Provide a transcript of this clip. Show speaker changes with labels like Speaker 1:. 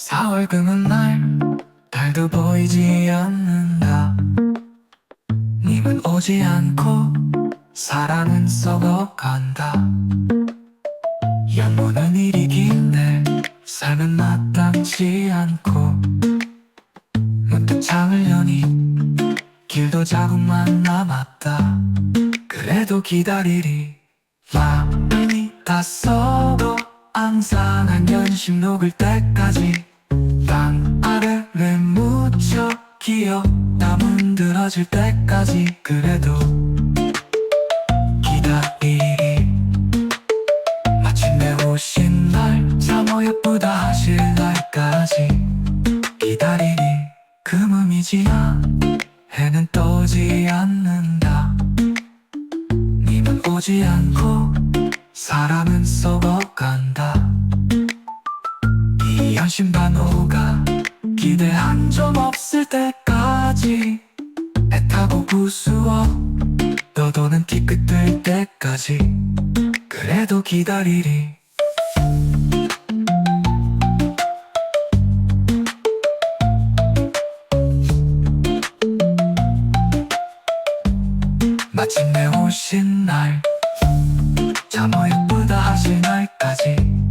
Speaker 1: 4월 금은 날 달도 보이지 않는다. 님은 오지 않고 사랑은 썩어간다. 연모는 일이 긴데 삶은 마땅치 않고 문득 창을 여니 길도 자국만 남았다. 그래도 기다리리. 마음이 다 썩어 항상 한 연심 녹을 때까지 땅 아래를 묻혀 기억 다 문드러질 때까지 그래도 기다리리 마침내 오신 날 참어 예쁘다 하실 날까지 기다리리 금음이지야 해는 떠지 않는다. 님은 오지 않고 사람은 썩어간다 이 연심반호가 기대 한 점 없을 때까지 애타고 부수어 너도는 뒤끝될 때까지 그래도 기다리리. 마침내 오신 날 참어 예쁘다 하실 날까지